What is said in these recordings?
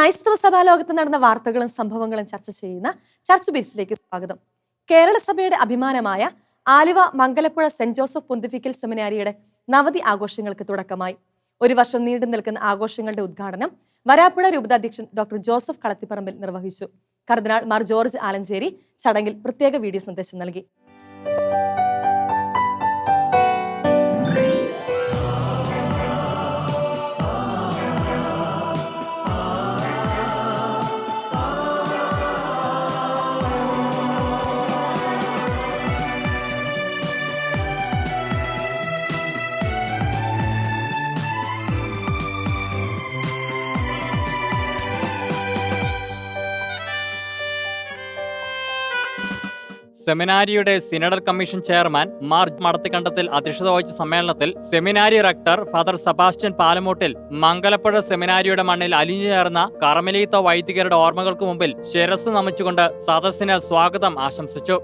ക്രൈസ്തവ സഭാലോകത്ത് നടന്ന വാർത്തകളും സംഭവങ്ങളും ചർച്ച ചെയ്യുന്ന ചർച്ച് ബീറ്റ്സിലേക്ക് സ്വാഗതം. കേരള സഭയുടെ അഭിമാനമായ Aluva Mangalappuzha saint Joseph pontifical സെമിനാരിയുടെ നവതി ആഘോഷങ്ങൾക്ക് തുടക്കമായി. ഒരു വർഷം നീണ്ടു നിൽക്കുന്ന ആഘോഷങ്ങളുടെ ഉദ്ഘാടനം വരാപ്പുഴ രൂപതാധ്യക്ഷൻ ഡോക്ടർ ജോസഫ് കളത്തിപ്പറമ്പിൽ നിർവഹിച്ചു. കർദിനാൾ മാർ ജോർജ് ആലഞ്ചേരി ചടങ്ങിൽ പ്രത്യേക വീഡിയോ സന്ദേശം നൽകി. സെമിനാരിയുടെ synodal commission chairman March Madathikandathil അധ്യക്ഷത വഹിച്ച സമ്മേളനത്തിൽ സെമിനാരി rector father Sebastian Palamoottil Mangalappuzha സെമിനാരിയുടെ മണ്ണിൽ അലിഞ്ഞു ചേർന്ന കർമ്മലീത്ത വൈദികരുടെ ഓർമ്മകൾക്ക് മുമ്പിൽ ശിരസ് നമിച്ചുകൊണ്ട് സദസ്സിന് സ്വാഗതം ആശംസിച്ചു.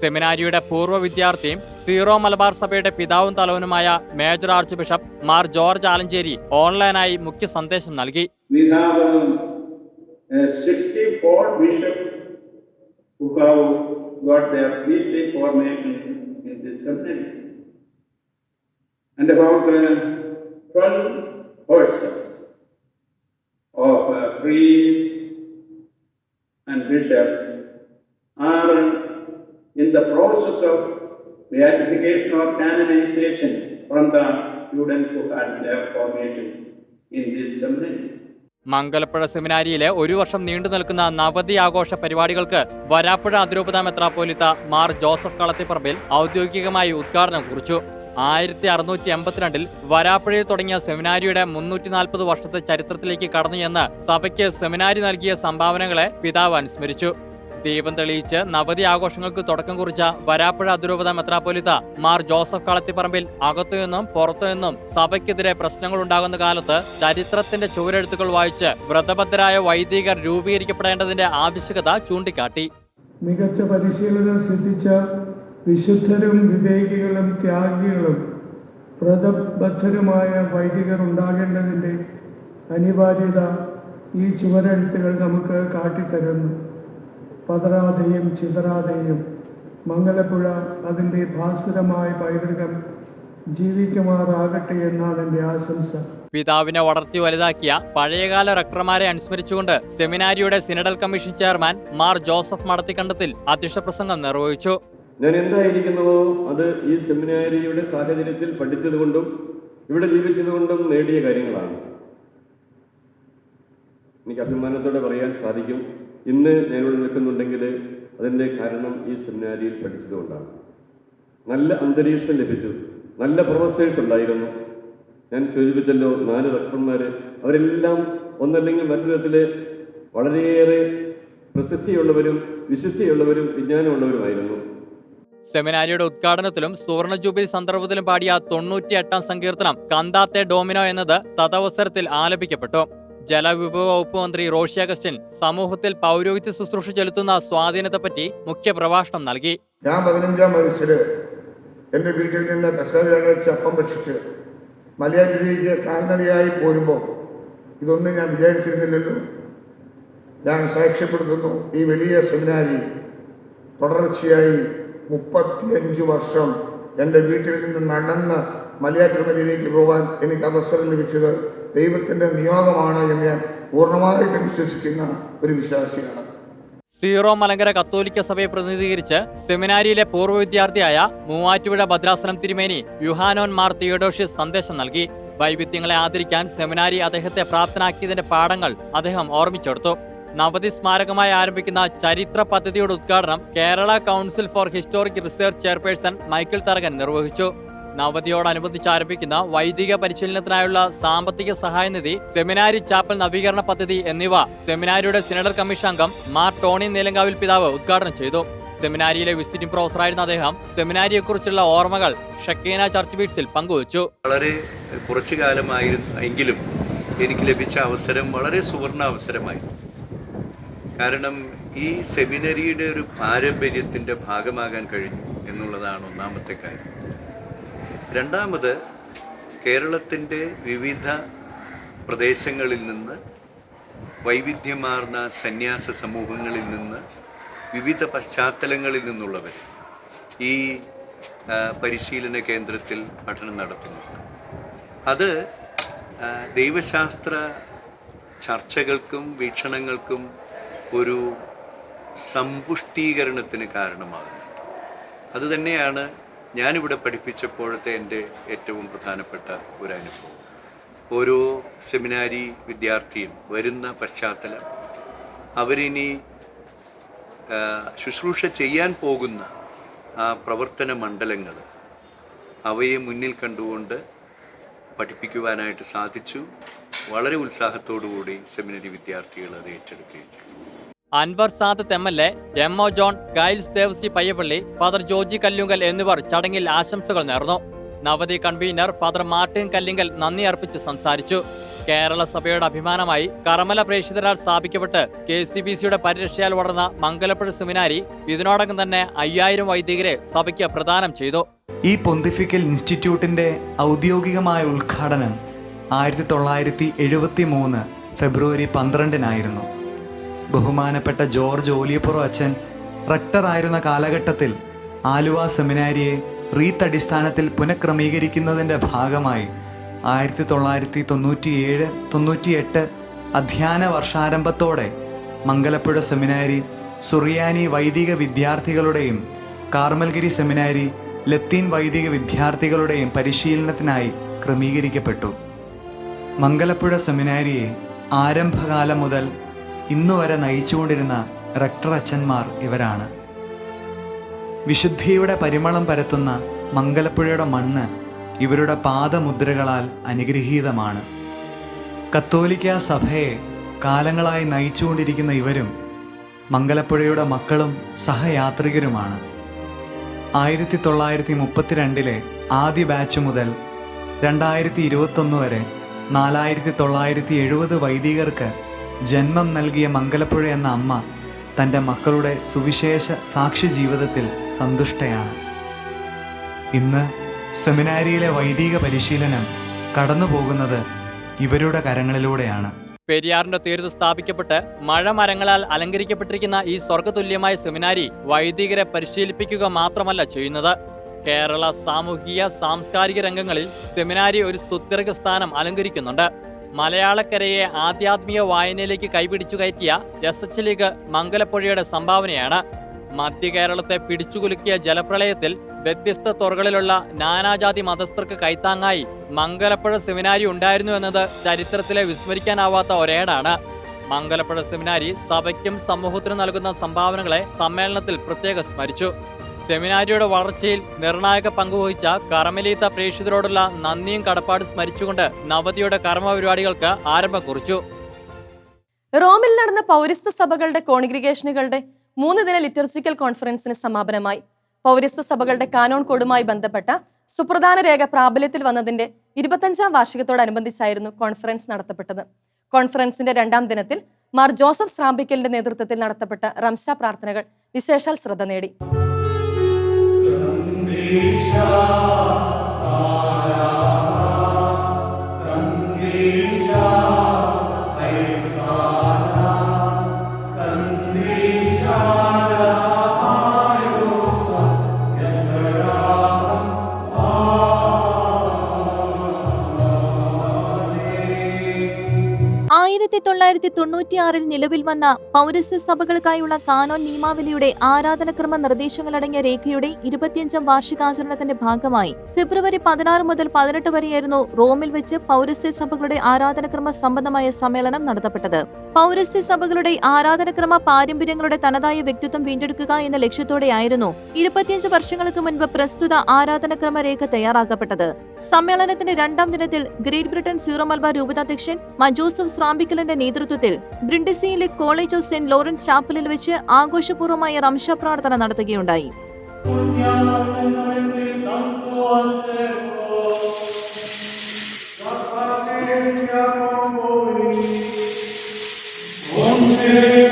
സെമിനാരിയുടെ പൂർവ വിദ്യാർത്ഥിയും സീറോ മലബാർ സഭയുടെ പിതാവും തലവനുമായ major archbishop Mar George Alencherry ഓൺലൈനായി മുഖ്യ സന്ദേശം നൽകി. We have um, uh, 64 who got their priestly formation in this seminary. And about uh, 12 persons of uh, priests and bishops are in the process of beatification or canonization from the students who had their formation in this seminary. Mangalapuzha സെമിനാരിയിലെ ഒരു വർഷം നീണ്ടു നിൽക്കുന്ന നവതി ആഘോഷ പരിപാടികൾക്ക് വരാപ്പുഴ അതിരൂപത മെത്രാപ്പോലിത്ത Mar Joseph Kalathiparambil ഔദ്യോഗികമായി ഉദ്ഘാടനം കുറിച്ചു. ആയിരത്തി അറുന്നൂറ്റി എൺപത്തിരണ്ടിൽ വരാപ്പുഴയിൽ തുടങ്ങിയ സെമിനാരിയുടെ മുന്നൂറ്റി നാൽപ്പത് വർഷത്തെ ചരിത്രത്തിലേക്ക് കടന്നു എന്ന് സഭയ്ക്ക് സെമിനാരി നൽകിയ സംഭാവനകളെ പിതാവ് അനുസ്മരിച്ചു. ദീപം തെളിയിച്ച് നവതി ആഘോഷങ്ങൾക്ക് തുടക്കം കുറിച്ച വരാപ്പുഴ അതിരൂപത മെത്രാപ്പൊലിത്ത മാർ ജോസഫ് കളത്തിപ്പറമ്പിൽ അകത്തുനിന്നും പുറത്തുനിന്നും സഭയ്ക്കെതിരെ പ്രശ്നങ്ങൾ ഉണ്ടാകുന്ന കാലത്ത് ചരിത്രത്തിന്റെ ചുവരെഴുത്തുകൾ വായിച്ച് വ്രതബദ്ധരായ വൈദികർ രൂപീകരിക്കപ്പെടേണ്ടതിന്റെ ആവശ്യകത ചൂണ്ടിക്കാട്ടി. മികച്ച പരിശീലനം സിദ്ധിച്ച വിശുദ്ധരും വിവേകികളും ത്യാഗികളും വ്രതബദ്ധരുമായ വൈദികർ ഉണ്ടാകേണ്ടതിന്റെ അനിവാര്യത ഈ ചുവരെഴുത്തുകൾ നമുക്ക് കാട്ടിത്തരുന്നു. പതറാതെയും ചിതറാതെയും മംഗലപ്പുഴ അതിന്റെ ഭാസ്കരമായ പൈതൃകം ജീവിക്കുമാറാകട്ടെ എന്നാണ് എന്റെ ആശംസ. പിതാവിനെ വളർത്തി വലുതാക്കിയ പഴയകാല റക്ടർമാരെ അനുസ്മരിച്ചുകൊണ്ട് സെമിനാരിയുടെ synodal commission chairman Mar Joseph Madathikandathil അധ്യക്ഷ പ്രസംഗം നിർവഹിച്ചു. ഞാൻ എന്തായിരിക്കുന്നുവോ അത് ഈ സെമിനാരിയുടെ സാഹചര്യത്തിൽ പഠിച്ചതുകൊണ്ടും ഇവിടെ ജീവിച്ചതുകൊണ്ടും നേടിയ കാര്യങ്ങളാണ്. എനിക്ക് അഭിമാനത്തോടെ പറയാൻ സാധിക്കും. ഇന്ന് ഞാനിവിടെ നിൽക്കുന്നുണ്ടെങ്കിൽ അതിന്റെ കാരണം ഈ സെമിനാരിയിൽ പഠിച്ചതുകൊണ്ടാണ്. നല്ല അന്തരീക്ഷം ലഭിച്ചു. നല്ല പ്രൊഫസേഴ്സ് ഉണ്ടായിരുന്നു. ഞാൻ സൂചിപ്പിച്ചല്ലോ നാല് ഡോക്ടർമാർ അവരെല്ലാം ഒന്നല്ലെങ്കിൽ മറ്റൊരു വിധത്തിൽ വളരെയേറെ പ്രശസ്തിയുള്ളവരും വിശ്വസ്തിയുള്ളവരും വിജ്ഞാനമുള്ളവരുമായിരുന്നു. സെമിനാരിയുടെ ഉദ്ഘാടനത്തിലും സുവർണ ജൂബിലി സന്ദർഭത്തിലും പാടിയ തൊണ്ണൂറ്റിയെട്ടാം സങ്കീർത്തനം കന്താത്തെ ഡോമിനോ എന്നത് തദവസരത്തിൽ ആലപിക്കപ്പെട്ടു. ജലവിഭവ വകുപ്പ് മന്ത്രി റോഷി അഗസ്റ്റിൻ സമൂഹത്തിൽ പൗരോഹിത്യ ശുശ്രൂഷ ചെലുത്തുന്ന സ്വാധീനത്തെപ്പറ്റി മുഖ്യ പ്രഭാഷണം നൽകി. ഞാൻ പതിനഞ്ചാം വയസ്സിൽ എന്റെ വീട്ടിൽ നിന്ന് കസേരകൾ ചപ്പം ഭക്ഷിച്ച് മലയാളിയിലേക്ക് കാൽനടയായി പോരുമ്പോൾ ഇതൊന്നും ഞാൻ വിചാരിച്ചിരുന്നില്ലല്ലോ. ഞാൻ സാക്ഷ്യപ്പെടുത്തുന്നു ഈ വലിയ സെമിനാരി തുടർച്ചയായി മുപ്പത്തിയഞ്ച് വർഷം എന്റെ വീട്ടിൽ നിന്ന് നടന്ന് മലയാറ്റൂരിലേക്ക് പോകാൻ എനിക്ക് അവസരം ലഭിച്ചത് ദൈവത്തിന്റെ നിയോഗമാണ് എന്ന് ഞാൻ പൂർണമായിട്ടും വിശ്വസിക്കുന്ന ഒരു വിശ്വാസിയാണ്. സീറോ മലങ്കര കത്തോലിക്ക സഭയെ പ്രതിനിധീകരിച്ച് സെമിനാരിയിലെ പൂർവ വിദ്യാർത്ഥിയായ മൂവാറ്റുപുഴ ഭദ്രാസനം തിരുമേനി യുഹാനോൻ മാർ തിയഡോഷി സന്ദേശം നൽകി. വൈവിധ്യങ്ങളെ ആദരിക്കാൻ സെമിനാരി അദ്ദേഹത്തെ പ്രാപ്തനാക്കിയതിന്റെ പാഠങ്ങൾ അദ്ദേഹം ഓർമ്മിച്ചെടുത്തു. നവതി സ്മാരകമായി ആരംഭിക്കുന്ന ചരിത്ര പദ്ധതിയുടെ ഉദ്ഘാടനം Kerala council for historic research chairperson Michael Tharakan നിർവഹിച്ചു. നവതിയോടനുബന്ധിച്ച് ആരംഭിക്കുന്ന വൈദിക പരിശീലനത്തിനായുള്ള സാമ്പത്തിക സഹായനിധി സെമിനാരി ചാപ്പൽ നവീകരണ പദ്ധതി എന്നിവ സെമിനാരിയുടെ സിനഡർ കമ്മീഷൻ അംഗം മാർ ടോണി നീലങ്കാവിൽ പിതാവ് ഉദ്ഘാടനം ചെയ്തു. സെമിനാരിയിലെ വിസിറ്റിംഗ് പ്രൊഫസറായിരുന്ന അദ്ദേഹം സെമിനാരിയെക്കുറിച്ചുള്ള ഓർമ്മകൾ ഷക്കീന ചർച്ച് ബീറ്റ്സിൽ പങ്കുവച്ചു. വളരെ കുറച്ചു കാലമായിരുന്നു എങ്കിലും എനിക്ക് ലഭിച്ച അവസരം വളരെ സുവർണ അവസരമായി കാരണം ഈ സെമിനറിയുടെ ഒരു പാരമ്പര്യത്തിന്റെ ഭാഗമാകാൻ കഴിഞ്ഞു എന്നുള്ളതാണ് ഒന്നാമത്തെ കാര്യം. രണ്ടാമത് കേരളത്തിന്റെ വിവിധ പ്രദേശങ്ങളിൽ നിന്ന് വൈവിധ്യമാർന്ന സന്യാസ സമൂഹങ്ങളിൽ നിന്ന് വിവിധ പശ്ചാത്തലങ്ങളിൽ നിന്നുള്ളവർ ഈ പരിശീലന കേന്ദ്രത്തിൽ പഠനം നടത്തുന്നു. അത് ദൈവശാസ്ത്ര ചർച്ചകൾക്കും വീക്ഷണങ്ങൾക്കും ഒരു സമ്പുഷ്ടീകരണത്തിന് കാരണമാകുന്നത് അതുതന്നെയാണ് ഞാനിവിടെ പഠിപ്പിച്ചപ്പോഴത്തെ എന്റെ ഏറ്റവും പ്രധാനപ്പെട്ട ഒരു അനുഭവം. ഓരോ സെമിനാരി വിദ്യാർത്ഥിയും വരുന്ന പശ്ചാത്തലം അവരിനി ശുശ്രൂഷ ചെയ്യാൻ പോകുന്ന ആ പ്രവർത്തന മണ്ഡലങ്ങൾ അവയെ മുന്നിൽ കണ്ടുകൊണ്ട് പഠിപ്പിക്കുവാനായിട്ട് സാധിച്ചു. വളരെ ഉത്സാഹത്തോടു കൂടി സെമിനറി വിദ്യാർത്ഥികൾ അത് ഏറ്റെടുക്കുകയും ചെയ്തു. Anwar Sadath M L A M O John Giles Devassy Payyappilly father Joji Kallunkal എന്നിവർ ചടങ്ങിൽ ആശംസകൾ നേർന്നു. നവതി കൺവീനർ ഫാദർ മാർട്ടിൻ കല്ലിങ്കൽ നന്ദി അർപ്പിച്ച് സംസാരിച്ചു. കേരള സഭയുടെ അഭിമാനമായി കർമ്മല പ്രേക്ഷിതരാൽ സ്ഥാപിക്കപ്പെട്ട് കെ സി ബി സിയുടെ പരിരക്ഷയാൽ വളർന്ന മംഗലപ്പുഴ സെമിനാരി ഇതിനോടകം തന്നെ അയ്യായിരം വൈദികരെ സഭയ്ക്ക് പ്രദാനം ചെയ്തു. ഈ പൊന്തിഫിക്കൽ ഇൻസ്റ്റിറ്റ്യൂട്ടിന്റെ ഔദ്യോഗികമായ ഉദ്ഘാടനം ആയിരത്തി തൊള്ളായിരത്തി എഴുപത്തി മൂന്ന് ഫെബ്രുവരി പന്ത്രണ്ടിനായിരുന്നു. ബഹുമാനപ്പെട്ട ജോർജ് ഓലിയപ്പുറ അച്ഛൻ റക്ടറായിരുന്ന കാലഘട്ടത്തിൽ ആലുവ സെമിനാരിയെ റീത്ത് അടിസ്ഥാനത്തിൽ പുനഃക്രമീകരിക്കുന്നതിന്റെ ഭാഗമായി ആയിരത്തി തൊള്ളായിരത്തി തൊണ്ണൂറ്റിയേഴ് തൊണ്ണൂറ്റിയെട്ട് അധ്യയന വർഷാരംഭത്തോടെ മംഗലപ്പുഴ സെമിനാരി സുറിയാനി വൈദിക വിദ്യാർത്ഥികളുടെയും കാർമൽഗിരി സെമിനാരി ലത്തീൻ വൈദിക വിദ്യാർത്ഥികളുടെയും പരിശീലനത്തിനായി ക്രമീകരിക്കപ്പെട്ടു. മംഗലപ്പുഴ സെമിനാരിയെ ആരംഭകാലം മുതൽ ഇന്നുവരെ നയിച്ചുകൊണ്ടിരുന്ന റക്ടർ അച്ഛന്മാർ ഇവരാണ്. വിശുദ്ധിയുടെ പരിമളം പരത്തുന്ന മംഗലപ്പുഴയുടെ മണ്ണ് ഇവരുടെ പാദമുദ്രകളാൽ അനുഗ്രഹീതമാണ്. കത്തോലിക്ക സഭയെ കാലങ്ങളായി നയിച്ചുകൊണ്ടിരിക്കുന്ന ഇവരും മംഗലപ്പുഴയുടെ മക്കളും സഹയാത്രികരുമാണ്. ആയിരത്തി തൊള്ളായിരത്തി മുപ്പത്തിരണ്ടിലെ ആദ്യ ബാച്ച് മുതൽ രണ്ടായിരത്തി ഇരുപത്തൊന്ന് വരെ നാലായിരത്തി തൊള്ളായിരത്തി എഴുപത് വൈദികർക്ക് ജന്മം നൽകിയ മംഗലപ്പുഴ എന്ന അമ്മ തന്റെ മക്കളുടെ സുവിശേഷ സാക്ഷി ജീവിതത്തിൽ സന്തുഷ്ടയാണ്. ഇന്ന് സെമിനാരിയിലെ വൈദിക പരിശീലനം കടന്നു പോകുന്നത് ഇവരുടെ കരങ്ങളിലൂടെയാണ്. പെരിയാറിന്റെ തീരത്ത് സ്ഥാപിക്കപ്പെട്ട് മഴമരങ്ങളാൽ അലങ്കരിക്കപ്പെട്ടിരിക്കുന്ന ഈ സ്വർഗതുല്യമായ സെമിനാരി വൈദികരെ പരിശീലിപ്പിക്കുക മാത്രമല്ല ചെയ്യുന്നത്. കേരള സാമൂഹിക സാംസ്കാരിക രംഗങ്ങളിൽ സെമിനാരി ഒരു സ്തുത്യർഗ സ്ഥാനം അലങ്കരിക്കുന്നുണ്ട്. മലയാളക്കരയെ ആധ്യാത്മിക വായനയിലേക്ക് കൈപിടിച്ചു കയറ്റിയ എസ് എച്ച് ലീഗ് മംഗലപ്പുഴയുടെ സംഭാവനയാണ്. മധ്യ കേരളത്തെ പിടിച്ചുകുലുക്കിയ ജലപ്രളയത്തിൽ വ്യത്യസ്ത തുറകളിലുള്ള നാനാജാതി മതസ്ഥർക്ക് കൈത്താങ്ങായി മംഗലപ്പുഴ സെമിനാരി ഉണ്ടായിരുന്നു എന്നത് ചരിത്രത്തിലെ വിസ്മരിക്കാനാവാത്ത ഒരേടാണ്. മംഗലപ്പുഴ സെമിനാരി സഭയ്ക്കും സമൂഹത്തിനും നൽകുന്ന സംഭാവനകളെ സമ്മേളനത്തിൽ പ്രത്യേകം സ്മരിച്ചു. സെമിനാരിയുടെ വളർച്ചയിൽ നിർണായക പങ്കുവഹിച്ച കർമ്മലീത്ത പ്രേക്ഷിതരോടുള്ള നന്ദിയും കടപ്പാട് സ്മരിച്ചുകൊണ്ട് നവതിയുടെ കർമ്മ പരിപാടികൾക്ക് ആരംഭം കുറിച്ചു. റോമിൽ നടന്ന പൗരസ്ത്യ സഭകളുടെ കോൺഗ്രിഗേഷനുകളുടെ മൂന്ന് ദിന ലിറ്റർജിക്കൽ കോൺഫറൻസിന് സമാപനമായി. പൗരസ്ത്യ സഭകളുടെ കാനോൺ കോഡുമായി ബന്ധപ്പെട്ട സുപ്രധാന രേഖ പ്രാബല്യത്തിൽ വന്നതിന്റെ ഇരുപത്തഞ്ചാം വാർഷികത്തോടനുബന്ധിച്ചായിരുന്നു കോൺഫറൻസ് നടത്തപ്പെട്ടത്. കോൺഫറൻസിന്റെ രണ്ടാം ദിനത്തിൽ മാർ ജോസഫ് സ്രാമ്പിക്കലിന്റെ നേതൃത്വത്തിൽ നടത്തപ്പെട്ട റംഷ പ്രാർത്ഥനകൾ വിശേഷാൽ ശ്രദ്ധ നേടി. ആയിരത്തി തൊള്ളായിരത്തി തൊണ്ണൂറ്റിയാറിൽ നിലവിൽ വന്ന പൗരസ്ത്യ സഭകൾക്കായുള്ള കാനോൻ നിയമാവലിയുടെ ആരാധനക്രമ നിർദ്ദേശങ്ങളടങ്ങിയ രേഖയുടെ ഇരുപത്തിയഞ്ചാം വാർഷികാചരണത്തിന്റെ ഭാഗമായി ഫെബ്രുവരി പതിനാറ് മുതൽ പതിനെട്ട് വരെയായിരുന്നു റോമിൽ വെച്ച് പൗരസ്ത്യ സഭകളുടെ ആരാധനക്രമ സംബന്ധമായ സമ്മേളനം നടത്തപ്പെട്ടത്. പൗരസ്ത്യ സഭകളുടെ ആരാധനക്രമ പാരമ്പര്യങ്ങളുടെ തനതായ വ്യക്തിത്വം വീണ്ടെടുക്കുക എന്ന ലക്ഷ്യത്തോടെയായിരുന്നു ഇരുപത്തിയഞ്ച് വർഷങ്ങൾക്ക് മുൻപ് പ്രസ്തുത ആരാധനക്രമ രേഖ തയ്യാറാക്കപ്പെട്ടത്. സമ്മേളനത്തിന്റെ രണ്ടാം ദിനത്തിൽ ഗ്രേറ്റ് ബ്രിട്ടൻ സീറോ മലബാർ രൂപതാധ്യക്ഷൻ മജോസഫ് സ്രാമ്പിക്കലിന്റെ നേതൃത്വത്തിൽ ബ്രിൻഡിസിയിലെ കോളേജ് ഓഫ് സെന്റ് ലോറൻസ് ചാപ്പലിൽ വെച്ച് ആഘോഷപൂർവമായ റംഷ പ്രാർത്ഥന നടത്തുകയുണ്ടായി. സീറോ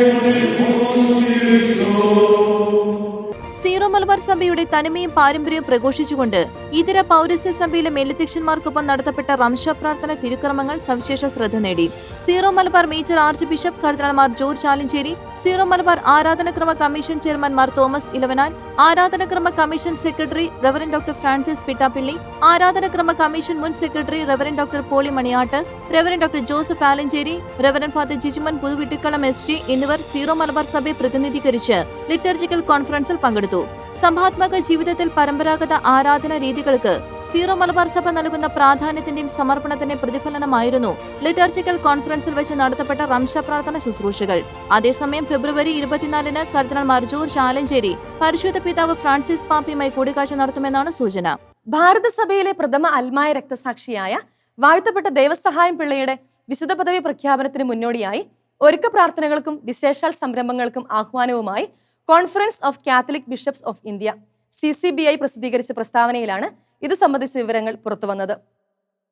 മലബാർ സഭയുടെ തനിമയും പാരമ്പര്യവും പ്രഘോഷിച്ചുകൊണ്ട് ഇതര പൗരസ്യ സഭയിലെ മേലധ്യക്ഷന്മാർക്കൊപ്പം നടത്തപ്പെട്ട റംശ പ്രാർത്ഥന തിരുക്രമങ്ങൾ സവിശേഷ ശ്രദ്ധ നേടി. Zero Malabar major arch bishop കർദിനാൾമാർ ജോർജ് ആലഞ്ചേരി സീറോ മലബാർ ആരാധനക്രമ കമ്മീഷൻ ചെയർമാൻമാർ Thomas Elavanal ആരാധനക്രമ commission secretary reverend doctor Francis Pittappilly ആരാധനക്രമ commission മുൻ secretary reverend doctor Poly Maniyattu reverend doctor Joseph Alencherry reverend father Jijimon Puthuvettikkalam S G എന്നിവർ സീറോ മലബാർ സഭയെ പ്രതിനിധീകരിച്ച് liturgical കോൺഫറൻസിൽ പങ്കെടുത്തു. സംഭാത്മക ജീവിതത്തിൽ പരമ്പരാഗത ആരാധന രീതികൾക്ക് സീറോ മലബാർ സഭ നൽകുന്ന പ്രാധാന്യത്തിന്റെയും സമർപ്പണത്തിന്റെയും പ്രതിഫലനമായിരുന്നു ലിറ്റർജിക്കൽ കോൺഫറൻസിൽ വെച്ച് നടത്തപ്പെട്ട റംശ പ്രാർത്ഥന ശുശ്രൂഷകൾ. അതേസമയം ഫെബ്രുവരി ഇരുപത്തിനാലിന് കർദിനാൾ മർജൂർ ചാലഞ്ചേരി പരിശുദ്ധ പിതാവ് ഫ്രാൻസിസ് പാപ്പിയുമായി കൂടിക്കാഴ്ച നടത്തുമെന്നാണ് സൂചന. ഭാരതസഭയിലെ പ്രഥമ അൽമായ രക്തസാക്ഷിയായ വാഴ്ത്തപ്പെട്ട ദേവസഹായം പിള്ളയുടെ വിശുദ്ധ പദവി പ്രഖ്യാപനത്തിന് മുന്നോടിയായി ഒരുക്ക പ്രാർത്ഥനകൾക്കും വിശേഷാൽ സംരംഭങ്ങൾക്കും ആഹ്വാനവുമായി conference of catholic bishops of India C C B I പ്രസിദ്ധീകരിച്ച പ്രസ്താവനയിലാണ് ഇത് സംബന്ധിച്ച വിവരങ്ങൾ പുറത്തുവന്നത്.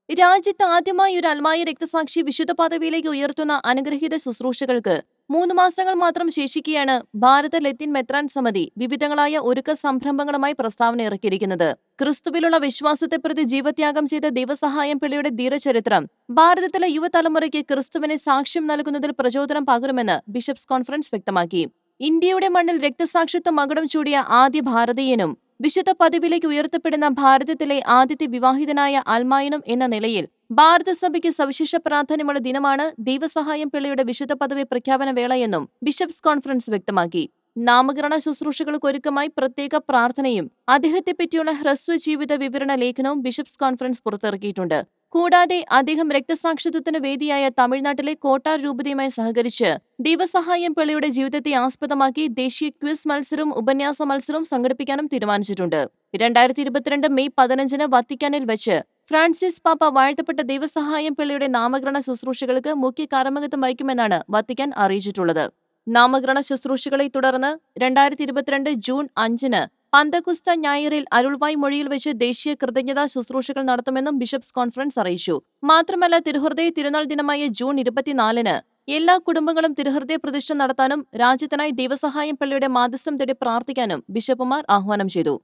രാജ്യത്ത് ആദ്യമായി ഒരു അൽമായ രക്തസാക്ഷി വിശുദ്ധ പദവിയിലേക്ക് ഉയർത്തുന്ന അനുഗ്രഹീത ശുശ്രൂഷകൾക്ക് മൂന്ന് മാസങ്ങൾ മാത്രം ശേഷിക്കുകയാണ് ഭാരത ലത്തീൻ മെത്രാൻ സമിതി വിവിധങ്ങളായ ഒരുക്ക സംരംഭങ്ങളുമായി പ്രസ്താവന ഇറക്കിയിരിക്കുന്നത്. ക്രിസ്തുവിലുള്ള വിശ്വാസത്തെ പ്രതി ജീവത്യാഗം ചെയ്ത ദൈവസഹായം പിള്ളയുടെ ധീരചരിത്രം ഭാരതത്തിലെ യുവതലമുറയ്ക്ക് ക്രിസ്തുവിനെ സാക്ഷ്യം നൽകുന്നതിൽ പ്രചോദനം പകരുമെന്ന് ബിഷപ്സ് കോൺഫറൻസ് വ്യക്തമാക്കി. ഇന്ത്യയുടെ മണ്ണിൽ രക്തസാക്ഷിത്വം മകുടം ചൂടിയ ആദ്യ ഭാരതീയനും വിശുദ്ധ പദവിയിലേക്ക് ഉയർത്തപ്പെടുന്ന ഭാരതത്തിലെ ആദ്യത്തെ വിവാഹിതനായ അൽമായനും എന്ന നിലയിൽ ഭാരതസഭയ്ക്ക് സവിശേഷ പ്രാധാന്യമുള്ള ദിനമാണ് ദൈവസഹായം പിള്ളയുടെ വിശുദ്ധ പദവി പ്രഖ്യാപന വേളയെന്നും ബിഷപ്സ് കോൺഫറൻസ് വ്യക്തമാക്കി. നാമകരണ ശുശ്രൂഷകൾക്കൊരുക്കമായി പ്രത്യേക പ്രാർത്ഥനയും അദ്ദേഹത്തെ പറ്റിയുള്ള ഹ്രസ്വ ജീവിത വിവരണ ലേഖനവും ബിഷപ്സ് കോൺഫറൻസ് പുറത്തിറക്കിയിട്ടുണ്ട്. കൂടാതെ അദ്ദേഹം രക്തസാക്ഷിത്വത്തിന് വേദിയായ തമിഴ്നാട്ടിലെ കോട്ടാർ രൂപതയുമായി സഹകരിച്ച് ദൈവസഹായം പിള്ളയുടെ ജീവിതത്തെ ആസ്പദമാക്കി ദേശീയ ക്വിസ് മത്സരവും ഉപന്യാസ മത്സരവും സംഘടിപ്പിക്കാനും തീരുമാനിച്ചിട്ടുണ്ട്. രണ്ടായിരത്തി ഇരുപത്തിരണ്ട് മെയ് പതിനഞ്ചിന് വത്തിക്കാനിൽ വെച്ച് ഫ്രാൻസിസ് പാപ്പ വാഴ്ത്തപ്പെട്ട ദൈവസഹായം പിള്ളയുടെ നാമകരണ ശുശ്രൂഷകൾക്ക് മുഖ്യ കാരമകത്വം വഹിക്കുമെന്നാണ് വത്തിക്കാൻ അറിയിച്ചിട്ടുള്ളത്. നാമകരണ ശുശ്രൂഷകളെ തുടർന്ന് രണ്ടായിരത്തി ഇരുപത്തിരണ്ട് ജൂൺ അഞ്ചിന് പന്തകുസ്ത ഞായറിൽ അരുൾവായ് മൊഴിയിൽ വെച്ച് ദേശീയ കൃതജ്ഞതാ ശുശ്രൂഷകൾ നടത്തുമെന്നും ബിഷപ്സ് കോൺഫറൻസ് അറിയിച്ചു. മാത്രമല്ല തിരുഹൃദയ തിരുനാൾ ദിനമായ ജൂൺ ഇരുപത്തിനാലിന് എല്ലാ കുടുംബങ്ങളും തിരുഹൃദയ പ്രതിഷ്ഠ നടത്താനും രാജ്യത്തിനായി ദൈവസഹായം പള്ളിയുടെ മാധ്യസ്ഥം തേടി പ്രാർത്ഥിക്കാനും ബിഷപ്പുമാർ ആഹ്വാനം ചെയ്തു.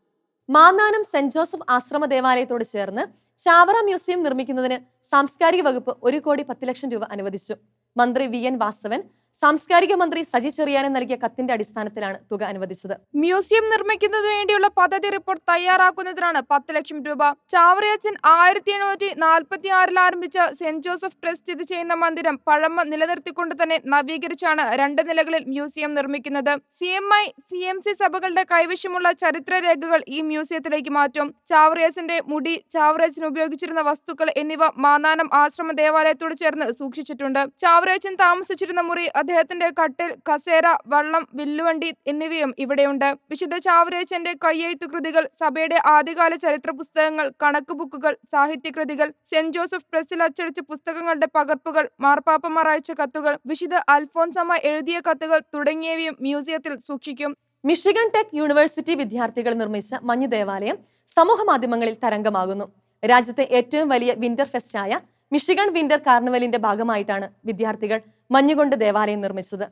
മാന്നാനം സെന്റ് ജോസഫ് ആശ്രമ ദേവാലയത്തോട് ചേർന്ന് ചാവറ മ്യൂസിയം നിർമ്മിക്കുന്നതിന് സാംസ്കാരിക വകുപ്പ് ഒരു കോടി പത്ത് ലക്ഷം രൂപ അനുവദിച്ചു. മന്ത്രി വി എൻ വാസവൻ സാംസ്കാരിക മന്ത്രി സജി ചെറിയാനെ നൽകിയ കത്തിന്റെ അടിസ്ഥാനത്തിലാണ് തുക അനുവദിച്ചത്. മ്യൂസിയം നിർമ്മിക്കുന്നതിനു വേണ്ടിയുള്ള പദ്ധതി റിപ്പോർട്ട് തയ്യാറാക്കുന്നതിനാണ് പത്ത് ലക്ഷം രൂപ. ചാവറയച്ചൻ ആയിരത്തി എണ്ണൂറ്റി നാൽപ്പത്തി ആറിൽ ആരംഭിച്ച സെന്റ് ജോസഫ് ട്രസ്റ്റ് സ്ഥിതി ചെയ്യുന്ന മന്ദിരം പഴമ നിലനിർത്തിക്കൊണ്ട് തന്നെ നവീകരിച്ചാണ് രണ്ട് നിലകളിൽ മ്യൂസിയം നിർമ്മിക്കുന്നത്. C M I C M C സഭകളുടെ കൈവശമുള്ള ചരിത്രരേഖകൾ ഈ മ്യൂസിയത്തിലേക്ക് മാറ്റും. ചാവറയച്ചന്റെ മുടി ചാവറയച്ചൻ ഉപയോഗിച്ചിരുന്ന വസ്തുക്കൾ എന്നിവ മാനാനം ആശ്രമ ദേവാലയത്തോട് ചേർന്ന് സൂക്ഷിച്ചിട്ടുണ്ട്. ചാവറയച്ചൻ താമസിച്ചിരുന്ന മുറി അദ്ദേഹത്തിന്റെ കട്ടിൽ കസേര വള്ളം വില്ലുവണ്ടി എന്നിവയും ഇവിടെയുണ്ട്. വിശുദ്ധ ചാവറേച്ചന്റെ കയ്യെഴുത്തു കൃതികൾ സഭയുടെ ആദ്യകാല ചരിത്ര പുസ്തകങ്ങൾ കണക്ക് ബുക്കുകൾ സാഹിത്യകൃതികൾ സെന്റ് ജോസഫ് പ്രസിൽ അച്ചടിച്ച പുസ്തകങ്ങളുടെ പകർപ്പുകൾ മാർപ്പാപ്പമാർ അയച്ച കത്തുകൾ വിശുദ്ധ അൽഫോൻസമ്മ എഴുതിയ കത്തുകൾ തുടങ്ങിയവയും മ്യൂസിയത്തിൽ സൂക്ഷിക്കും. മിഷിഗൺ ടെക് യൂണിവേഴ്സിറ്റി വിദ്യാർത്ഥികൾ നിർമ്മിച്ച മഞ്ഞു ദേവാലയം സമൂഹ മാധ്യമങ്ങളിൽ തരംഗമാകുന്നു. രാജ്യത്തെ ഏറ്റവും വലിയ വിന്റർ ഫെസ്റ്റായ മിഷിഗൺ വിന്റർ കാർണിവലിന്റെ ഭാഗമായിട്ടാണ് വിദ്യാർത്ഥികൾ മഞ്ഞുകൊണ്ട് ദേവാലയം നിർമ്മിച്ചത്.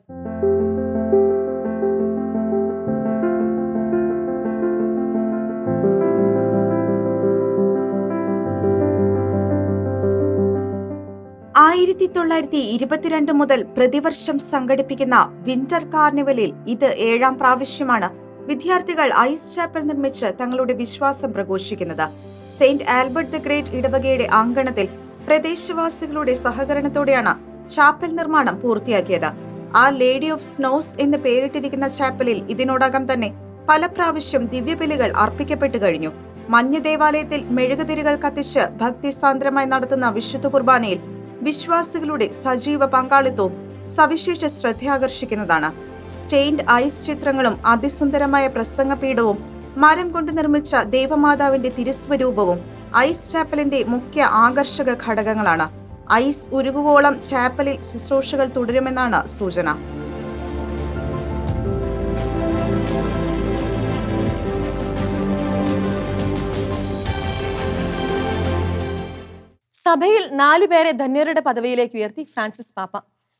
ആയിരത്തി തൊള്ളായിരത്തി ഇരുപത്തിരണ്ട് മുതൽ പ്രതിവർഷം സംഘടിപ്പിക്കുന്ന വിന്റർ കാർണിവലിൽ ഇത് ഏഴാം പ്രാവശ്യമാണ് വിദ്യാർത്ഥികൾ ഐസ് ചാപ്പൽ നിർമ്മിച്ച് തങ്ങളുടെ വിശ്വാസം പ്രഘോഷിക്കുന്നത്. സെയിന്റ് ആൽബർട്ട് ദ ഗ്രേറ്റ് ഇടവകയുടെ അങ്കണത്തിൽ പ്രദേശവാസികളുടെ സഹകരണത്തോടെയാണ് ചാപ്പൽ നിർമ്മാണം പൂർത്തിയാക്കിയത്. ആ ലേഡി ഓഫ് സ്നോസ് എന്ന് പേരിട്ടിരിക്കുന്ന ചാപ്പലിൽ ഇതിനോടകം തന്നെ പല പ്രാവശ്യം ദിവ്യബലികൾ അർപ്പിക്കപ്പെട്ടു കഴിഞ്ഞു. മഞ്ഞ ദേവാലയത്തിൽ മെഴുകുതിരികൾ കത്തിച്ച് ഭക്തിസാന്ദ്രമായി നടത്തുന്ന വിശുദ്ധ കുർബാനയിൽ വിശ്വാസികളുടെ സജീവ പങ്കാളിത്തവും സവിശേഷ ശ്രദ്ധയാകർഷിക്കുന്നതാണ് സ്റ്റെയിൻഡ് ഐസ് ചിത്രങ്ങളും അതിസുന്ദരമായ പ്രസംഗപീഠവും മരം കൊണ്ട് നിർമ്മിച്ച ദേവമാതാവിന്റെ തിരുസ്വരൂപവും ഐസ് ചാപ്പലിന്റെ മുഖ്യ ആകർഷക ഘടകങ്ങളാണ്. ഐസ് ഉരുകുവോളം ചാപ്പലിൽ ശുശ്രൂഷകൾ തുടരുമെന്നാണ് സൂചന. സഭയിൽ നാലുപേരെ ധന്യരുടെ പദവിയിലേക്ക് ഉയർത്തി ഫ്രാൻസിസ് പാപ്പ.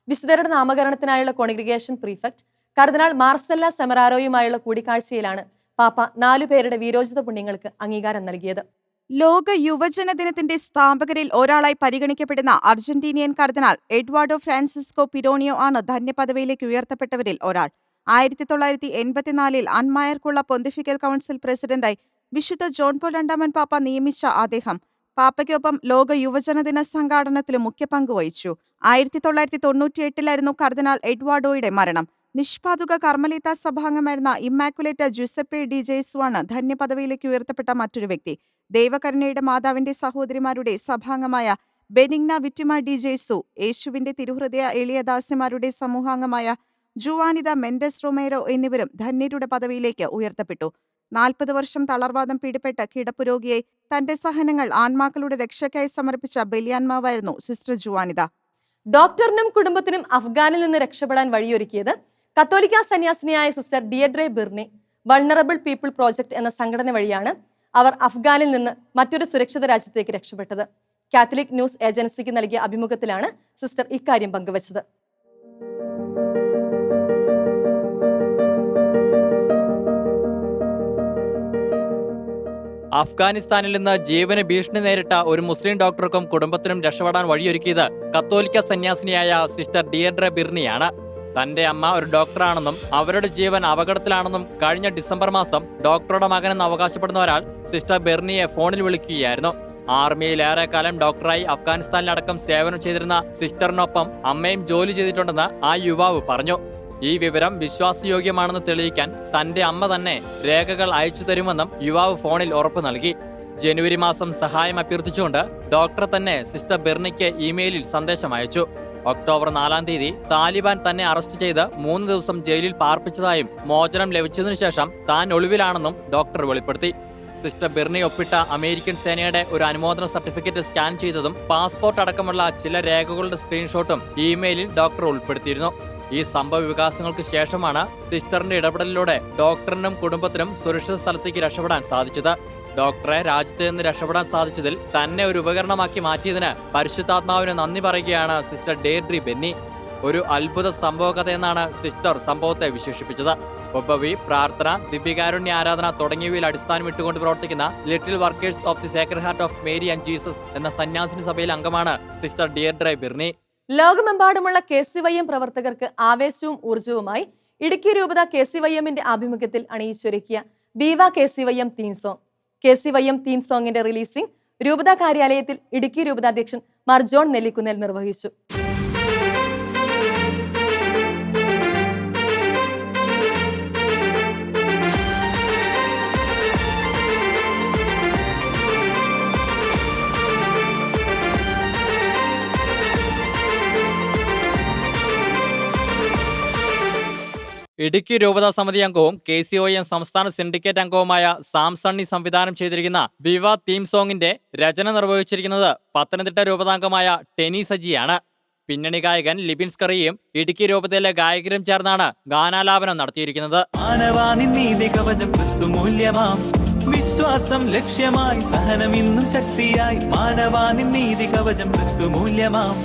വിശുദ്ധരുടെ നാമകരണത്തിനായുള്ള കോൺഗ്രിഗേഷൻ പ്രീഫെക്ട് കർദിനാൾ മാർസെല്ല സെമറാരോയുമായുള്ള കൂടിക്കാഴ്ചയിലാണ് പാപ്പ നാലുപേരുടെ വീരോചിത പുണ്യങ്ങൾക്ക് അംഗീകാരം നൽകിയത്. ലോക യുവജന ദിനത്തിന്റെ സ്ഥാപകരിൽ ഒരാളായി പരിഗണിക്കപ്പെടുന്ന അർജന്റീനിയൻ കർദിനാൾ എഡ്വാർഡോ ഫ്രാൻസിസ്കോ പിരോണിയോ ആണ് ധന്യപദവിയിലേക്ക് ഉയർത്തപ്പെട്ടവരിൽ ഒരാൾ. ആയിരത്തി തൊള്ളായിരത്തി എൺപത്തിനാലിൽ അൺമായർക്കുള്ള പൊന്തിഫിക്കൽ കൗൺസിൽ പ്രസിഡന്റായി വിശുദ്ധ ജോൺ പോൾ രണ്ടാമൻ പാപ്പ നിയമിച്ച അദ്ദേഹം പാപ്പയ്ക്കൊപ്പം ലോക യുവജന ദിന സംഘാടനത്തിലും മുഖ്യ പങ്ക് വഹിച്ചു. ആയിരത്തി തൊള്ളായിരത്തി തൊണ്ണൂറ്റിയെട്ടിലായിരുന്നു കർദിനാൾ എഡ്വാർഡോയുടെ മരണം. നിഷ്പാതുക കർമ്മലീത സഭാംഗമായിരുന്ന ഇമ്മാക്കുലേറ്റ ജുസപ്പെ ഡി ജെയ്സുവാണ് ധന്യപദവിയിലേക്ക് ഉയർത്തപ്പെട്ട മറ്റൊരു വ്യക്തി. ദൈവകരുണയുടെ മാതാവിന്റെ സഹോദരിമാരുടെ സഭാംഗമായ ബെനിഗ്ന വിറ്റിമ ഡി ജെയ്സു യേശുവിന്റെ തിരുഹൃദയ എളിയദാസിമാരുടെ സമൂഹാംഗമായ ജുവാനിത മെൻഡസ് റൊമേരോ എന്നിവരും ധന്യരുടെ പദവിയിലേക്ക് ഉയർത്തപ്പെട്ടു. നാൽപ്പത് വർഷം തളർവാദം പിടിപെട്ട് കിടപ്പുരോഗിയെ തന്റെ സഹനങ്ങൾ ആൺമാക്കളുടെ രക്ഷയ്ക്കായി സമർപ്പിച്ച ബലിയാന്മാവായിരുന്നു സിസ്റ്റർ ജുവാനിത. ഡോക്ടറിനും കുടുംബത്തിനും അഫ്ഗാനിൽ നിന്ന് രക്ഷപ്പെടാൻ വഴിയൊരുക്കിയത് കത്തോലിക്ക സന്യാസിനിയായ sister Deirdre Byrne vulnerable people project എന്ന സംഘടന വഴിയാണ്. അവർ അഫ്ഗാനിൽ നിന്ന് മറ്റൊരു സുരക്ഷിത രാജ്യത്തേക്ക് രക്ഷപ്പെട്ടത്. കാത്തലിക് ന്യൂസ് ഏജൻസിക്ക് നൽകിയ അഭിമുഖത്തിലാണ് സിസ്റ്റർ ഇക്കാര്യം പങ്കുവച്ചത്. അഫ്ഗാനിസ്ഥാനിൽ നിന്ന് ജീവന് ഭീഷണി നേരിട്ട ഒരു മുസ്ലിം ഡോക്ടർക്കും കുടുംബത്തിനും രക്ഷപ്പെടാൻ വഴിയൊരുക്കിയത് കത്തോലിക്ക സന്യാസിനിയായ സിസ്റ്റർ ഡിയഡ്ര ബിർണിയാണ്. തന്റെ അമ്മ ഒരു ഡോക്ടറാണെന്നും അവരുടെ ജീവൻ അപകടത്തിലാണെന്നും കഴിഞ്ഞ ഡിസംബർ മാസം ഡോക്ടറുടെ മകനെന്ന് അവകാശപ്പെടുന്ന ഒരാൾ സിസ്റ്റർ ബെർണിയെ ഫോണിൽ വിളിക്കുകയായിരുന്നു. ആർമിയിൽ ഏറെക്കാലം ഡോക്ടറായി അഫ്ഗാനിസ്ഥാനിലടക്കം സേവനം ചെയ്തിരുന്ന സിസ്റ്ററിനൊപ്പം അമ്മയും ജോലി ചെയ്തിട്ടുണ്ടെന്ന് ആ യുവാവ് പറഞ്ഞു. ഈ വിവരം വിശ്വാസയോഗ്യമാണെന്ന് തെളിയിക്കാൻ തന്റെ അമ്മ തന്നെ രേഖകൾ അയച്ചു തരുമെന്നും യുവാവ് ഫോണിൽ ഉറപ്പു നൽകി. ജനുവരി മാസം സഹായം അഭ്യർത്ഥിച്ചുകൊണ്ട് ഡോക്ടർ തന്നെ സിസ്റ്റർ ബെർണിക്ക് ഇമെയിലിൽ സന്ദേശം അയച്ചു. ഒക്ടോബർ നാലാം തീയതി താലിബാൻ തന്നെ അറസ്റ്റ് ചെയ്ത് മൂന്ന് ദിവസം ജയിലിൽ പാർപ്പിച്ചതായും മോചനം ലഭിച്ചതിനു ശേഷം താൻ ഒളിവിലാണെന്നും ഡോക്ടർ വെളിപ്പെടുത്തി. സിസ്റ്റർ ബിർണി ഒപ്പിട്ട അമേരിക്കൻ സേനയുടെ ഒരു അനുമോദന സർട്ടിഫിക്കറ്റ് സ്കാൻ ചെയ്തതും പാസ്പോർട്ട് അടക്കമുള്ള ചില രേഖകളുടെ സ്ക്രീൻഷോട്ടും ഇമെയിലിൽ ഡോക്ടർ ഉൾപ്പെടുത്തിയിരുന്നു. ഈ സംഭവ വികാസങ്ങൾക്ക് ശേഷമാണ് സിസ്റ്ററിന്റെ ഇടപെടലിലൂടെ ഡോക്ടറിനും കുടുംബത്തിനും സുരക്ഷിത സ്ഥലത്തേക്ക് രക്ഷപ്പെടാൻ സാധിച്ചത്. ഡോക്ടറെ രാജ്യത്ത് നിന്ന് രക്ഷപ്പെടാൻ സാധിച്ചതിൽ തന്നെ ഒരു ഉപകരണമാക്കി മാറ്റിയതിന് പരിശുദ്ധാത്മാവിന് നന്ദി പറയുകയാണ് സിസ്റ്റർ ഡേഡ്രി ബെന്നി. ഒരു അത്ഭുത സംഭവ എന്നാണ് സിസ്റ്റർ സംഭവത്തെ വിശേഷിപ്പിച്ചത്. ഉപവി പ്രാർത്ഥന ദിവ്യകാരുണ്യ ആരാധന തുടങ്ങിയവയിൽ അടിസ്ഥാനം ഇട്ടുകൊണ്ട് പ്രവർത്തിക്കുന്ന little workers of the sacred heart of Mary and Jesus എന്ന സന്യാസിനി സഭയിൽ അംഗമാണ് സിസ്റ്റർ ഡിയർഡ്രെ ബിർണി ലോകമെമ്പാടുമുള്ള കെ സി വൈ എം പ്രവർത്തകർക്ക് ആവേശവും ഊർജവുമായി ഇടുക്കി രൂപത കെ സി വൈ എമ്മിന്റെ ആഭിമുഖ്യത്തിൽ അണിയിച്ചൊരുക്കിയ ബീവ K C Y M theme song. K C Y M theme സോങ്ങിന്റെ releasing രൂപത കാര്യാലയത്തിൽ ഇടുക്കി രൂപതാധ്യക്ഷൻ മാർ ജോൺ നെല്ലിക്കുന്നേൽ നിർവഹിച്ചു. ഇടുക്കി രൂപതാ സമിതി അംഗവും കെ സി ഒ എം സംസ്ഥാന സിൻഡിക്കേറ്റ് അംഗവുമായ സാംസണ്ണി സംവിധാനം ചെയ്തിരിക്കുന്ന വിവ തീം സോങ്ങിന്റെ രചന നിർവഹിച്ചിരിക്കുന്നത് പത്തനംതിട്ട രൂപതാംഗമായ ടെനി സജിയാണ്. പിന്നണി ഗായകൻ ലിബിൻ സ്കറിയും ഇടുക്കി രൂപതയിലെ ഗായകരും ചേർന്നാണ് ഗാനാലാപനം നടത്തിയിരിക്കുന്നത്. വിശ്വാസം ലക്ഷ്യമായി സഹനം ഇന്നും ശക്തിയായി. മാനവാനി നീതി കവചം ക്രിസ്തു മൂല്യമാം.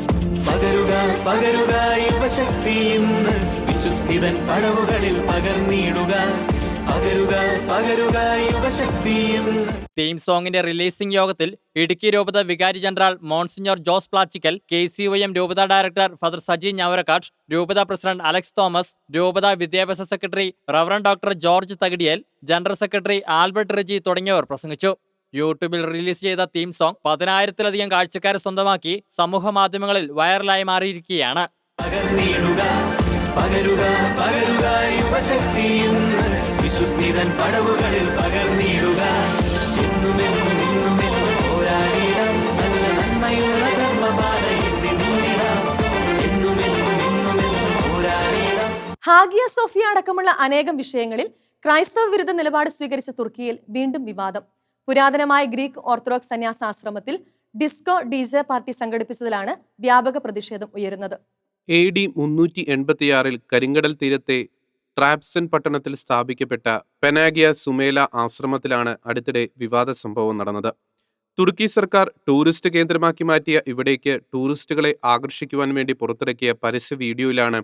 പകരുക പകരുക യുവശക്തി ഇന്ന്. വിശുദ്ധിതൻ പടവുകളിൽ പകർന്നിടുക. പകരുക പകരുക യുവശക്തി ഇന്ന് തീം സോങ്ങിന്റെ റിലീസിംഗ് യോഗത്തിൽ ഇടുക്കി രൂപത വികാരി general monsignor Jose Plachickal K C O M രൂപത ഡയറക്ടർ ഫാദർ സജി ഞാവരക്കാട്ട് രൂപത പ്രസിഡന്റ് അലക്സ് തോമസ് രൂപത വിദ്യാഭ്യാസ secretary reverend doctor George Thakidiyel general secretary Albert Riji തുടങ്ങിയവർ പ്രസംഗിച്ചു. യൂട്യൂബിൽ റിലീസ് ചെയ്ത തീം സോങ് പതിനായിരത്തിലധികം കാഴ്ചക്കാരെ സ്വന്തമാക്കി സമൂഹ മാധ്യമങ്ങളിൽ വൈറലായി മാറിയിരിക്കുകയാണ്. പകരുക പകരുക യുവശക്തിയും. വിശുദ്ധിതൻ പടവുകളിൽ പകർന്നിടുക. നന്മയുള്ള ഹാഗിയ സോഫിയ അടക്കമുള്ള അനേകം വിഷയങ്ങളിൽ ക്രൈസ്തവ വിരുദ്ധ നിലപാട് സ്വീകരിച്ച തുർക്കിയിൽ വീണ്ടും വിവാദം. പുരാതനമായ ഗ്രീക്ക് ഓർത്തഡോക്സ് സന്യാസാശ്രമത്തിൽ ഡിസ്കോ ഡി പാർട്ടി സംഘടിപ്പിച്ചതിലാണ് വ്യാപക പ്രതിഷേധം ഉയരുന്നത്. എ ഡി മുന്നൂറ്റി എൺപത്തിയാറിൽ കരിങ്കടൽ തീരത്തെ ട്രാപ്സൻ പട്ടണത്തിൽ സ്ഥാപിക്കപ്പെട്ട പെനാഗിയ സുമേല ആശ്രമത്തിലാണ് അടുത്തിടെ വിവാദ സംഭവം നടന്നത്. തുർക്കി സർക്കാർ ടൂറിസ്റ്റ് കേന്ദ്രമാക്കി മാറ്റിയ ഇവിടേക്ക് ടൂറിസ്റ്റുകളെ ആകർഷിക്കുവാൻ വേണ്ടി പുറത്തിറക്കിയ പരസ്യ വീഡിയോയിലാണ്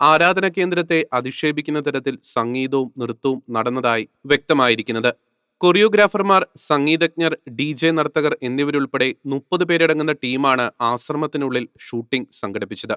ആരാധന കേന്ദ്രത്തെ അധിക്ഷേപിക്കുന്ന തരത്തിൽ സംഗീതവും നൃത്തവും നടന്നതായി വ്യക്തമായിരിക്കുന്നത്. കൊറിയോഗ്രാഫർമാർ സംഗീതജ്ഞർ ഡി ജെ നർത്തകർ എന്നിവരുൾപ്പെടെ മുപ്പത് പേരടങ്ങുന്ന ടീമാണ് ആശ്രമത്തിനുള്ളിൽ ഷൂട്ടിംഗ് സംഘടിപ്പിച്ചത്.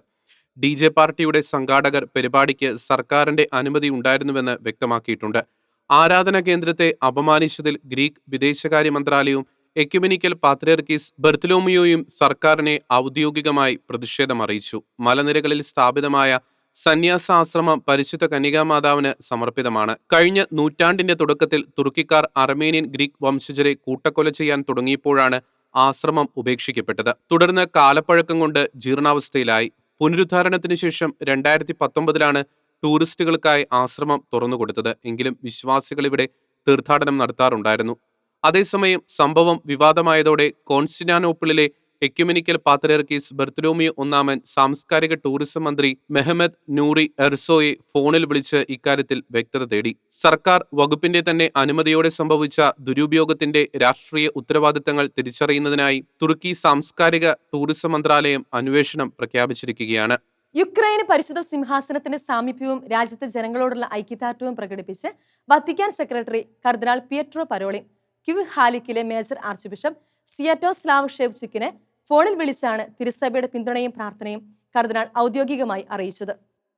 ഡി ജെ പാർട്ടിയുടെ സംഘാടകർ പരിപാടിക്ക് സർക്കാരിന്റെ അനുമതി ഉണ്ടായിരുന്നുവെന്ന് വ്യക്തമാക്കിയിട്ടുണ്ട്. ആരാധന കേന്ദ്രത്തെ അപമാനിച്ചതിൽ ഗ്രീക്ക് വിദേശകാര്യ മന്ത്രാലയവും എക്യുമിനിക്കൽ പാത്രിയർക്കീസ് ബർത്തലോമിയോയും സർക്കാരിനെ ഔദ്യോഗികമായി പ്രതിഷേധം അറിയിച്ചു. മലനിരകളിൽ സ്ഥാപിതമായ സന്യാസാശ്രമം പരിശുദ്ധ കന്യകാമാതാവിന് സമർപ്പിതമാണ്. കഴിഞ്ഞ നൂറ്റാണ്ടിന്റെ തുടക്കത്തിൽ തുർക്കിക്കാർ അർമേനിയൻ ഗ്രീക്ക് വംശജരെ കൂട്ടക്കൊല ചെയ്യാൻ തുടങ്ങിയപ്പോഴാണ് ആശ്രമം ഉപേക്ഷിക്കപ്പെട്ടത്. തുടർന്ന് കാലപ്പഴക്കം കൊണ്ട് ജീർണാവസ്ഥയിലായി. പുനരുദ്ധാരണത്തിന് ശേഷം രണ്ടായിരത്തി പത്തൊമ്പതിലാണ് ടൂറിസ്റ്റുകൾക്കായി ആശ്രമം തുറന്നുകൊടുത്തത് എങ്കിലും വിശ്വാസികൾ ഇവിടെ തീർത്ഥാടനം നടത്താറുണ്ടായിരുന്നു. അതേസമയം സംഭവം വിവാദമായതോടെ കോൺസ്റ്റിനാനോപ്പിളിലെ എക്യുമെനിക്കൽ പാത്രയർക്കീസ് ബർത്തലോമി ഒന്നാമൻ സാംസ്കാരിക ടൂറിസം മന്ത്രി മെഹമ്മദ് നൂറി എർസോയെ ഫോണിൽ വിളിച്ച് ഇക്കാര്യത്തിൽ വ്യക്തത തേടി. സർക്കാർ വകുപ്പിന്റെ തന്നെ അനുമതിയോടെ സംഭവിച്ച ദുരുപയോഗത്തിന്റെ രാഷ്ട്രീയ ഉത്തരവാദിത്തങ്ങൾ തിരിച്ചറിയുന്നതിനായി തുർക്കി സാംസ്കാരിക ടൂറിസം മന്ത്രാലയം അന്വേഷണം പ്രഖ്യാപിച്ചിരിക്കുകയാണ്. യുക്രൈന് പരിശുദ്ധ സിംഹാസനത്തിന്റെ സാമീപ്യവും രാജ്യത്തെ ജനങ്ങളോടുള്ള ഐക്യദാർഢ്യവും പ്രകടിപ്പിച്ച് വത്തിക്കാൻ സെക്രട്ടറി കർദിനാൾ പിയട്രോ പരോളി ക്യു ഹാലിക്കിലെ മേജർ ആർച്ച് ബിഷപ്പ് സിയറ്റോസ്ലാവ് ഷെവ്ചുക്കിനെ ഫോണിൽ വിളിച്ചാണ് തിരുസഭയുടെ പിന്തുണയും പ്രാർത്ഥനയും കർദിനാൾ ഔദ്യോഗികമായി അറിയിച്ചത്.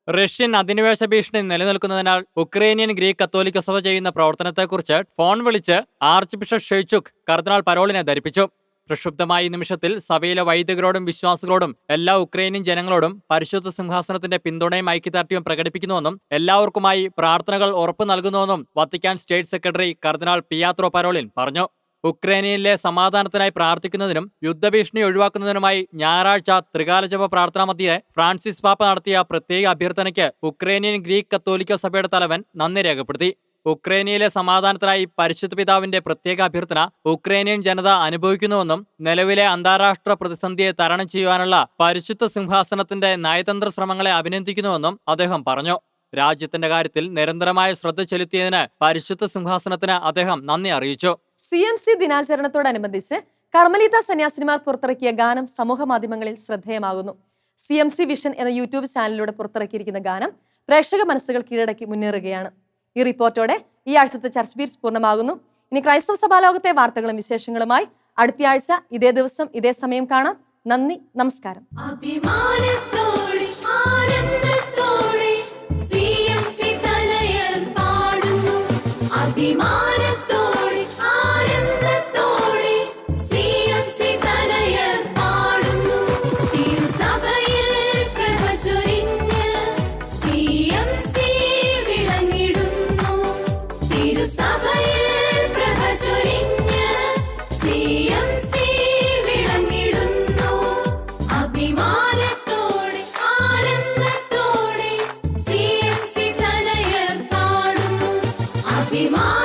റഷ്യൻ അധിനിവേശ ഭീഷണി നിലനിൽക്കുന്നതിനാൽ ഉക്രൈനിയൻ ഗ്രീക്ക് കത്തോലിക്ക സഭ ചെയ്യുന്ന പ്രവർത്തനത്തെക്കുറിച്ച് ഫോൺ വിളിച്ച് ആർച്ച് ബിഷപ്പ് ഷെയ്ചുക് കർദിനാൾ പരോളിനെ ധരിപ്പിച്ചു. പ്രക്ഷുബ്ധമായ നിമിഷത്തിൽ സഭയിലെ വൈദികരോടും വിശ്വാസികളോടും എല്ലാ ഉക്രൈനിയൻ ജനങ്ങളോടും പരിശുദ്ധ സിംഹാസനത്തിന്റെ പിന്തുണയും ഐക്യദാർഢ്യവും പ്രകടിപ്പിക്കുന്നുവെന്നും എല്ലാവർക്കുമായി പ്രാർത്ഥനകൾ ഉറപ്പു നൽകുന്നുവെന്നും വത്തിക്കാൻ സ്റ്റേറ്റ് സെക്രട്ടറി കർദിനാൾ പിയാത്രോ പരോളിൻ പറഞ്ഞു. ഉക്രൈനിയനിലെ സമാധാനത്തിനായി പ്രാർത്ഥിക്കുന്നതിനും യുദ്ധഭീഷണി ഒഴിവാക്കുന്നതിനുമായി ഞായറാഴ്ച ത്രികാലജപ പ്രാർത്ഥനാ മധ്യേ ഫ്രാൻസിസ് പാപ്പ നടത്തിയ പ്രത്യേക അഭ്യർത്ഥനയ്ക്ക് ഉക്രൈനിയൻ ഗ്രീക്ക് കത്തോലിക്ക സഭയുടെ തലവൻ നന്ദി രേഖപ്പെടുത്തി. ഉക്രൈനിയയിലെ സമാധാനത്തിനായി പരിശുദ്ധ പിതാവിന്റെ പ്രത്യേക അഭ്യർത്ഥന ഉക്രൈനിയൻ ജനത അനുഭവിക്കുന്നുവെന്നും നിലവിലെ അന്താരാഷ്ട്ര പ്രതിസന്ധിയെ തരണം ചെയ്യുവാനുള്ള പരിശുദ്ധ സിംഹാസനത്തിന്റെ നയതന്ത്ര ശ്രമങ്ങളെ അഭിനന്ദിക്കുന്നുവെന്നും അദ്ദേഹം പറഞ്ഞു. രാജ്യത്തിന്റെ കാര്യത്തിൽ നിരന്തരമായ ശ്രദ്ധ ചെലുത്തിയതിന് പരിശുദ്ധ സിംഹാസനത്തിന് അദ്ദേഹം നന്ദി അറിയിച്ചു. സി എം സി ദിനാചരണത്തോടനുബന്ധിച്ച് കർമ്മലീത സന്യാസിനിമാർ പുറത്തിറക്കിയ ഗാനം സമൂഹ മാധ്യമങ്ങളിൽ ശ്രദ്ധേയമാകുന്നു. സി എം സി വിഷൻ എന്ന യൂട്യൂബ് ചാനലിലൂടെ പുറത്തിറക്കിയിരിക്കുന്ന ഗാനം പ്രേക്ഷക മനസ്സുകൾ കീഴടക്കി മുന്നേറുകയാണ്. ഈ റിപ്പോർട്ടോടെ ഈ ആഴ്ചത്തെ ചർച്ച് ബീറ്റ്സ് പൂർണമാകുന്നു. ഇനി ക്രൈസ്തവ സഭാലോകത്തെ വാർത്തകളും വിശേഷങ്ങളുമായി അടുത്തയാഴ്ച ഇതേ ദിവസം ഇതേ സമയം കാണാം. നന്ദി നമസ്കാരം. Happy Mom.